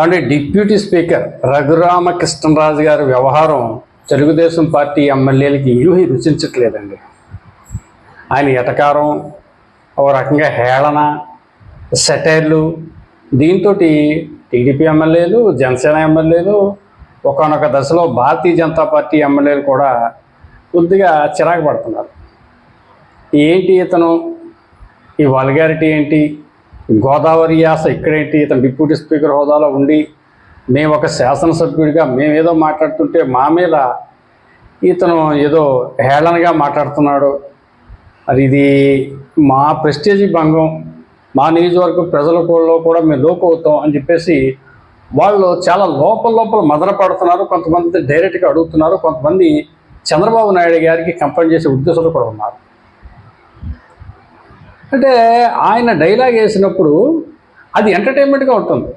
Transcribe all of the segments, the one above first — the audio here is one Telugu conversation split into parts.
అంటే డిప్యూటీ స్పీకర్ రఘురామకృష్ణరాజు గారి వ్యవహారం తెలుగుదేశం పార్టీ ఎమ్మెల్యేలకి యూహి రుచించట్లేదండి. ఆయన ఎటకారం ఓ రకంగా హేళన సెటైర్లు దీంతో టీడీపీ ఎమ్మెల్యేలు జనసేన ఎమ్మెల్యేలు ఒకనొక దశలో భారతీయ జనతా పార్టీ ఎమ్మెల్యేలు కూడా కొద్దిగా చిరాకు పడుతున్నారు. ఏంటి ఇతను? ఈ వల్గారిటీ ఏంటి? గోదావరి యాస ఇక్కడేంటి? ఇతను డిప్యూటీ స్పీకర్ హోదాలో ఉండి మేము ఒక శాసనసభ్యుడిగా మేము ఏదో మాట్లాడుతుంటే మా మీద ఇతను ఏదో హేళనగా మాట్లాడుతున్నాడు. మరి ఇది మా ప్రెస్టేజీ భంగం. మా నియోజకవర్గం ప్రజలలో కూడా మేము లోపు అవుతాం అని చెప్పేసి వాళ్ళు చాలా లోపల లోపల మదన పడుతున్నారు. కొంతమంది డైరెక్ట్గా అడుగుతున్నారు. కొంతమంది చంద్రబాబు నాయుడు గారికి కంప్లైంట్ చేసే ఉద్దేశాలు కూడా ఉన్నారు. అంటే ఆయన డైలాగ్ వేసినప్పుడు అది ఎంటర్టైన్మెంట్గా ఉంటుంది.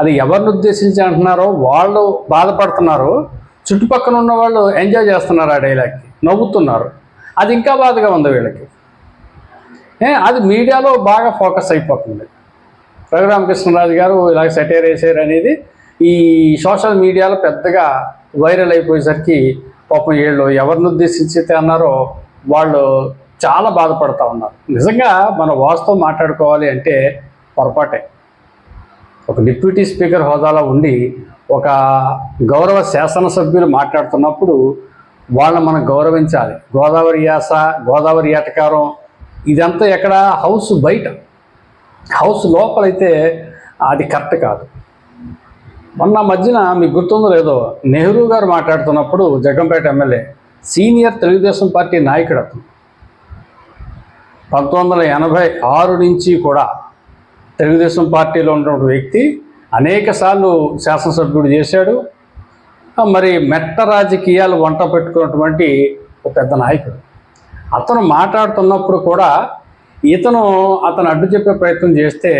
అది ఎవరిని ఉద్దేశించి అంటున్నారో వాళ్ళు బాధపడుతున్నారు చుట్టుపక్కల ఉన్న వాళ్ళు ఎంజాయ్ చేస్తున్నారు ఆ డైలాగ్కి నవ్వుతున్నారు. అది ఇంకా బాధగా ఉంది వీళ్ళకి. అది మీడియాలో బాగా ఫోకస్ అయిపోతుంది. రఘురామకృష్ణరాజు గారు ఇలాగ సెటైర్ వేసారు అనేది ఈ సోషల్ మీడియాలో పెద్దగా వైరల్ అయిపోయేసరికి పాపం వీళ్ళు ఎవరిని ఉద్దేశించి అన్నారో వాళ్ళు చాలా బాధపడతా ఉన్నారు. నిజంగా మన వాస్తవం మాట్లాడుకోవాలి అంటే పొరపాటే. ఒక డిప్యూటీ స్పీకర్ హోదాలో ఉండి ఒక గౌరవ శాసనసభ్యులు మాట్లాడుతున్నప్పుడు వాళ్ళని మనం గౌరవించాలి. గోదావరి యాస గోదావరి ఏటకారం ఇదంతా ఎక్కడ హౌస్ బయట. హౌస్ లోపలైతే అది కరెక్ట్ కాదు. మొన్న మధ్యన మీకు గుర్తుందో లేదో నెహ్రూ గారు మాట్లాడుతున్నప్పుడు Jaggampeta MLA senior Telugu Desam party నాయకుడు అతను. పంతొమ్మిది వందల ఎనభై ఆరు నుంచి కూడా తెలుగుదేశం పార్టీలో ఉన్నటువంటి వ్యక్తి అనేక సార్లు శాసనసభ్యుడు చేశాడు. మరి మెట్ట రాజకీయాలు వంట పెట్టుకున్నటువంటి ఒక పెద్ద నాయకుడు. అతను మాట్లాడుతున్నప్పుడు కూడా ఇతను అతను అడ్డు చెప్పే ప్రయత్నం చేస్తే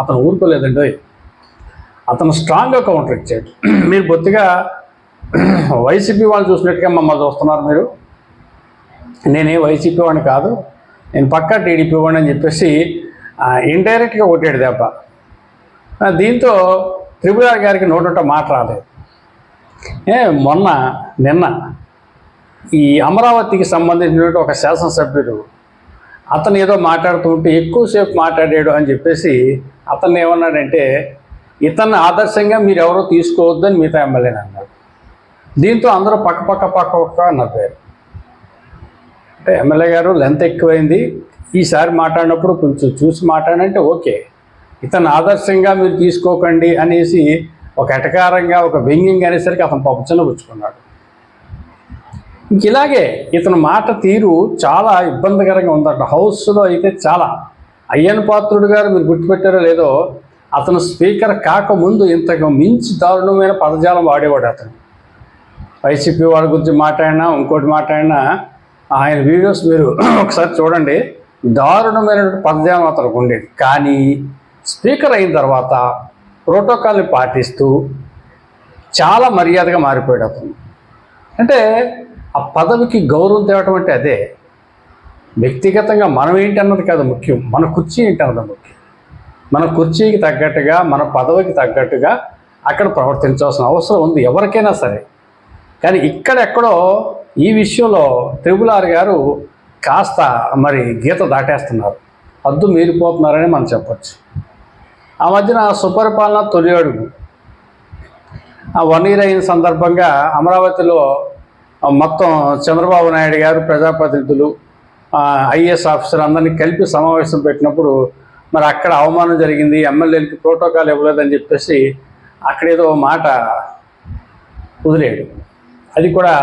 అతను ఊరుకోలేదండి. అతను స్ట్రాంగ్గా కౌంటర్ ఇచ్చాడు. మీరు బొత్తిగా వైసీపీ వాళ్ళు చూసినట్టుగా మమ్మల్ని చూస్తున్నారు మీరు. నేనే వైసీపీ వాడిని కాదు. నేను పక్కా టీడీపీ వాడిని అని చెప్పేసి ఇండైరెక్ట్గా ఓటాడు దెబ్బ. దీంతో త్రిపుర గారికి నోటంట మాట రాలేదు. ఏ మొన్న నిన్న ఈ అమరావతికి సంబంధించినటువంటి ఒక శాసనసభ్యుడు అతను ఏదో మాట్లాడుతుంటే ఎక్కువసేపు మాట్లాడాడు అని చెప్పేసి అతను ఏమన్నాడంటే ఇతన్ని ఆదర్శంగా మీరు ఎవరో తీసుకోవద్దని మిగతా ఎమ్మెల్యేని అన్నాడు దీంతో అందరూ పక్క పక్క పక్క పక్క నవ్వారు అంటే ఎమ్మెల్యే గారు లెంత్ ఎక్కువైంది. ఈసారి మాట్లాడినప్పుడు కొంచెం చూసి మాట్లాడంటే ఓకే. ఇతను ఆదర్శంగా మీరు తీసుకోకండి అనేసి ఒక ఎటకారంగా ఒక వ్యంగ్యంగా అనేసరికి అతను పాప పుచ్చుకున్నాడు. ఇంక ఇలాగే ఇతని మాట తీరు చాలా ఇబ్బందికరంగా ఉందట. హౌస్లో అయితే చాలా. అయ్యన్ పాత్రుడు గారు మీరు గుర్తుపెట్టారో లేదో అతను స్పీకర్ కాకముందు ఇంతకు మించి దారుణమైన పదజాలం వాడేవాడు అతను. వైసీపీ వాళ్ళ గురించి మాట్లాడినా ఇంకోటి మాట్లాడినా ఆయన వీడియోస్ మీరు ఒకసారి చూడండి. దారుణమైన పదజాలం అతనికి ఉండేది కానీ స్పీకర్ అయిన తర్వాత ప్రోటోకాల్ని పాటిస్తూ చాలా మర్యాదగా మారిపోయాడు అతను. అంటే ఆ పదవికి గౌరవం తేవటం అంటే అదే. వ్యక్తిగతంగా మనం ఏంటన్నది కాదు ముఖ్యం. మన కుర్చీ ఏంటి అన్నది ముఖ్యం. మన కుర్చీకి తగ్గట్టుగా మన పదవికి తగ్గట్టుగా అక్కడ ప్రవర్తించాల్సిన అవసరం ఉంది ఎవరికైనా సరే. కానీ ఇక్కడెక్కడో ఈ విషయంలో త్రిపుల్ ఆర్ గారు కాస్త మరి గీత దాటేస్తున్నారు. అద్దు మీరిపోతున్నారని మనం చెప్పచ్చు. ఆ మధ్యన సుపరిపాలన తొలి అడుగు. వన్ ఇయర్ అయిన సందర్భంగా అమరావతిలో మొత్తం చంద్రబాబు నాయుడు గారు ప్రజాప్రతినిధులు ఐఏఎస్ ఆఫీసర్ అందరినీ కలిపి సమావేశం పెట్టినప్పుడు మరి అక్కడ అవమానం జరిగింది ఎమ్మెల్యేలకి ప్రోటోకాల్ ఇవ్వలేదని చెప్పేసి అక్కడేదో మాట వదిలేడు. అది కూడా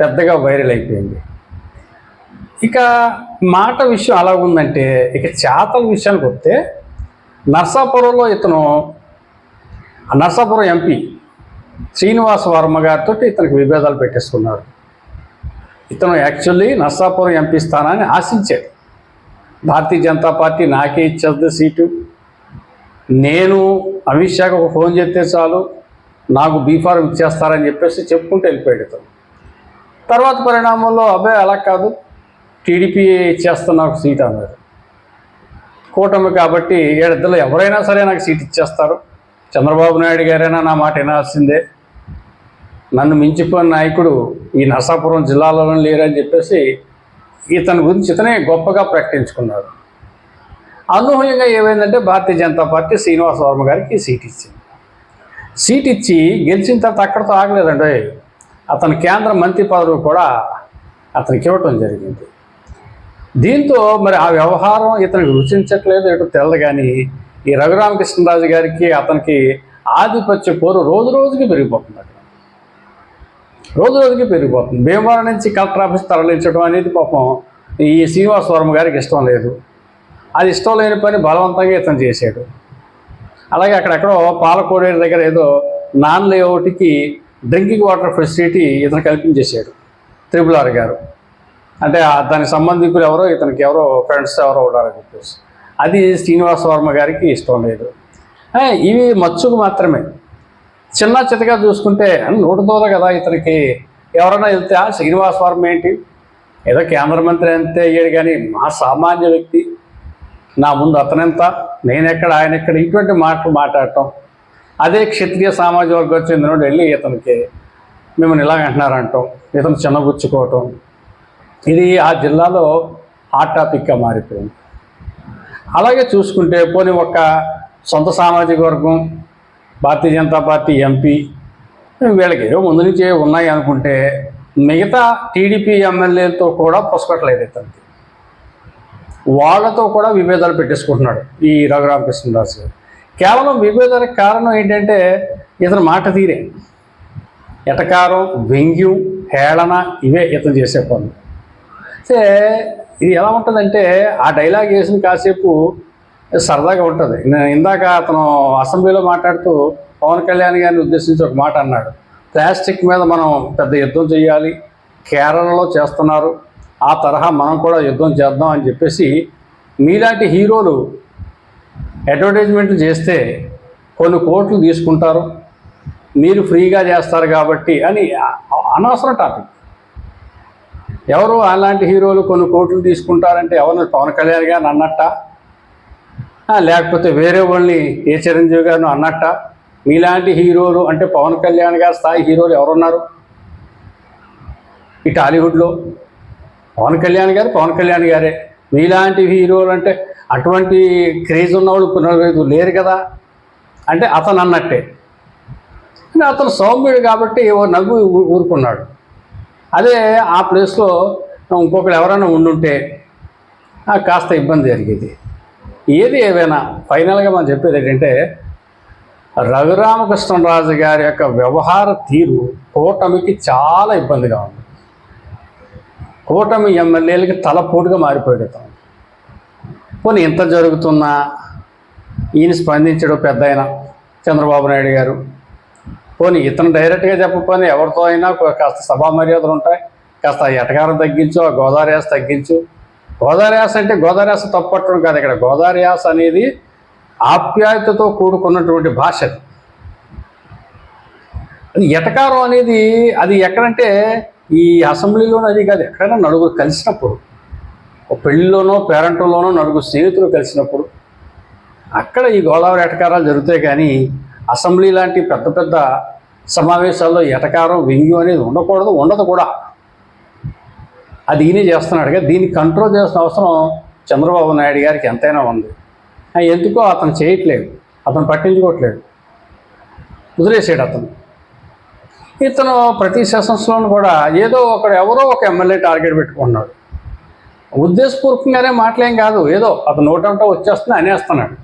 పెద్దగా వైరల్ అయిపోయింది. ఇక మాట విషయం అలా ఉందంటే ఇక చేతల విషయానికి వస్తే నర్సాపురంలో ఇతను నర్సాపురం ఎంపీ శ్రీనివాస వర్మ గారితో ఇతనికి విభేదాలు పెట్టేసుకున్నారు ఇతను యాక్చువల్లీ నర్సాపురం ఎంపీ స్థానాన్ని ఆశించాడు. భారతీయ జనతా పార్టీ నాకే ఇచ్చేది సీటు. నేను అమిత్ షాకి ఒక ఫోన్ చేస్తే చాలు నాకు బీఫారం ఇచ్చేస్తారని చెప్పేసి చెప్పుకుంటూ వెళ్ళిపోయాడు ఇతను. తర్వాత పరిణామంలో అబ్బాయి అలా కాదు. టీడీపీ ఇచ్చేస్తున్న నాకు సీట్ అన్నారు. కూటమి కాబట్టి ఏడిద్దరు ఎవరైనా సరే నాకు సీట్ ఇచ్చేస్తారు. చంద్రబాబు నాయుడు గారైనా నా మాట వినాల్సిందే. నన్ను మించిపోయిన నాయకుడు ఈ నరసాపురం జిల్లాలో లేరని చెప్పేసి ఇతని గురించి ఇతనే గొప్పగా ప్రకటించుకున్నాడు అనూహ్యంగా ఏమైందంటే భారతీయ జనతా పార్టీ శ్రీనివాస వర్మ గారికి సీట్ ఇచ్చింది. సీట్ ఇచ్చి గెలిచిన తర్వాత అక్కడితో ఆగలేదండి. అతని కేంద్ర మంత్రి పదవి కూడా అతనికి ఇవ్వటం జరిగింది. దీంతో మరి ఆ వ్యవహారం ఇతనికి రుచించట్లేదు ఎటు తెల్లదు కానీ ఈ రఘురామకృష్ణరాజు గారికి అతనికి ఆధిపత్య పోరు రోజు రోజుకి పెరిగిపోతుంది అక్కడ. రోజు రోజుకి పెరిగిపోతుంది. భీమవరం నుంచి కలెక్టర్ ఆఫీస్ తరలించడం అనేది పాపం ఈ శ్రీనివాసవరం గారికి ఇష్టం లేదు. అది ఇష్టం లేని పని బలవంతంగా ఇతను చేశాడు. అలాగే అక్కడెక్కడో పాలకోడేరు దగ్గర ఏదో నాన్ లేఅవుట్కి డ్రింకింగ్ వాటర్ ఫెసిలిటీ ఇతను కల్పించేశాడు. త్రిపుల్ ఆర్ గారు. అంటే దాని దానికి సంబంధికులు ఎవరో ఇతనికి ఎవరో ఫ్రెండ్స్ ఎవరో ఉన్నారని చెప్పేసి. అది శ్రీనివాస వర్మ గారికి ఇష్టం లేదు. ఇవి మచ్చుకు మాత్రమే. చిన్న చితగా చూసుకుంటే నూటదోల కదా ఇతనికి ఎవరైనా వెళ్తే "ఆ, శ్రీనివాస వర్మ ఏంటి? ఏదో కేంద్ర మంత్రి అంతే అయ్యాడు కానీ మా సామాన్య వ్యక్తి. నా ముందు అతనెంత? నేనెక్కడ? ఆయన ఎక్కడ ఇటువంటి మాటలు మాట్లాడటం. అదే క్షత్రియ సామాజిక వర్గం చెందినోడు వెళ్ళి ఇతనికి మిమ్మల్ని ఇలా అంటున్నారంటాం ఇతను చిన్నగుచ్చుకోవటం. ఇది ఆ జిల్లాలో హాట్ టాపిక్గా మారిపోయింది. అలాగే చూసుకుంటే పోనీ ఒక సొంత సామాజిక వర్గం భారతీయ జనతా పార్టీ ఎంపీ వీళ్ళకి ఏదో ముందు నుంచే ఉన్నాయి అనుకుంటే మిగతా టీడీపీ ఎమ్మెల్యేలతో కూడా పొసగట్లేదు ఇతనికి. వాళ్ళతో కూడా విభేదాలు పెట్టేసుకుంటున్నాడు ఈ రఘురామకృష్ణరాజు గారు. కేవలం విభేదానికి కారణం ఏంటంటే ఇతని మాట తీరే. ఎటకారం వ్యంగ్యం హేళన ఇవే ఇతను చేసే పనులు. అయితే ఇది ఎలా ఉంటుందంటే ఆ డైలాగ్ వేసిన కాసేపు సరదాగా ఉంటుంది. నేను ఇందాక అతను అసెంబ్లీలో మాట్లాడుతూ పవన్ కళ్యాణ్ గారిని ఉద్దేశించి ఒక మాట అన్నాడు. ప్లాస్టిక్ మీద మనం పెద్ద యుద్ధం చేయాలి కేరళలో చేస్తున్నారు ఆ తరహా మనం కూడా యుద్ధం చేద్దాం అని చెప్పేసి మీలాంటి హీరోలు అడ్వర్టైజ్మెంట్లు చేస్తే కొన్ని కోట్లు తీసుకుంటారు. మీరు ఫ్రీగా చేస్తారు కాబట్టి అని అనవసరం టాపిక్. ఎవరు అలాంటి హీరోలు కొన్ని కోట్లు తీసుకుంటారంటే ఎవరు పవన్ కళ్యాణ్ గారిని అన్నట్ట. లేకపోతే వేరే వాళ్ళని ఏ చిరంజీవి గారిని అన్నట్ట. మీలాంటి హీరోలు అంటే పవన్ కళ్యాణ్ గారి స్థాయి హీరోలు ఎవరున్నారు? ఈ టాలీవుడ్లో. పవన్ కళ్యాణ్ గారు పవన్ కళ్యాణ్ గారే. మీలాంటి హీరోలు అంటే అటువంటి క్రేజ్ ఉన్నవాళ్ళు పునర్వేదు లేరు కదా. అంటే అతను అన్నట్టే. అతను సౌమ్యుడు కాబట్టి ఓ నవ్వు ఊరుకున్నాడు. అదే ఆ ప్లేస్లో ఇంకొకరు ఎవరైనా ఉండుంటే కాస్త ఇబ్బంది జరిగేది. ఏది ఏవైనా ఫైనల్గా మనం చెప్పేది ఏంటంటే రఘురామకృష్ణరాజు గారి యొక్క వ్యవహార తీరు కూటమికి చాలా ఇబ్బందిగా ఉంది. కూటమి ఎమ్మెల్యేలకి తలపోటుగా మారిపోయాడు ఇతను. పోనీ ఇంత జరుగుతున్నా ఈయన స్పందించడం పెద్ద ఆయన చంద్రబాబు నాయుడు గారు. పోనీ ఇతను డైరెక్ట్గా చెప్పకపోయినా ఎవరితో అయినా కాస్త సభా మర్యాదలు ఉంటాయి. కాస్త ఆ ఎటకారం తగ్గించు ఆ గోదావరి యాస తగ్గించు. గోదావరి యాస అంటే గోదావరి యాస తప్పట్టడం కాదు ఇక్కడ. గోదావరి యాస అనేది ఆప్యాయతతో కూడుకున్నటువంటి భాష అది. ఎటకారం అనేది అది ఎక్కడంటే ఈ అసెంబ్లీలోనూ అది కాదు ఎక్కడైనా నలుగురు కలిసినప్పుడు ఒక పెళ్ళిలోనో పేరెంట్లోనో నలుగురు స్నేహితులు కలిసినప్పుడు అక్కడ ఈ గోదావరి ఎటకారాలు జరుగుతాయి కానీ అసెంబ్లీ లాంటి పెద్ద పెద్ద సమావేశాల్లో ఎటకారం వ్యంగ్యం అనేది ఉండకూడదు ఉండదు కూడా. అది ఈయనే చేస్తున్నాడుగా దీన్ని కంట్రోల్ చేసిన అవసరం చంద్రబాబు నాయుడు గారికి ఎంతైనా ఉంది. ఎందుకో అతను చేయట్లేదు అతను పట్టించుకోవట్లేదు. వదిలేసాడు అతను. ఇతను ప్రతి సెషన్స్లోనూ కూడా ఏదో ఒకడు ఎవరో ఒక ఎమ్మెల్యే టార్గెట్ పెట్టుకున్నాడు ఉద్దేశపూర్వకంగానే మాటలేం కాదు. ఏదో అతను నోటంటో వచ్చేస్తుంది అనేస్తున్నాడు.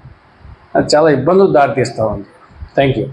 అది చాలా ఇబ్బందులు దారితీస్తూ ఉంది. Thank you.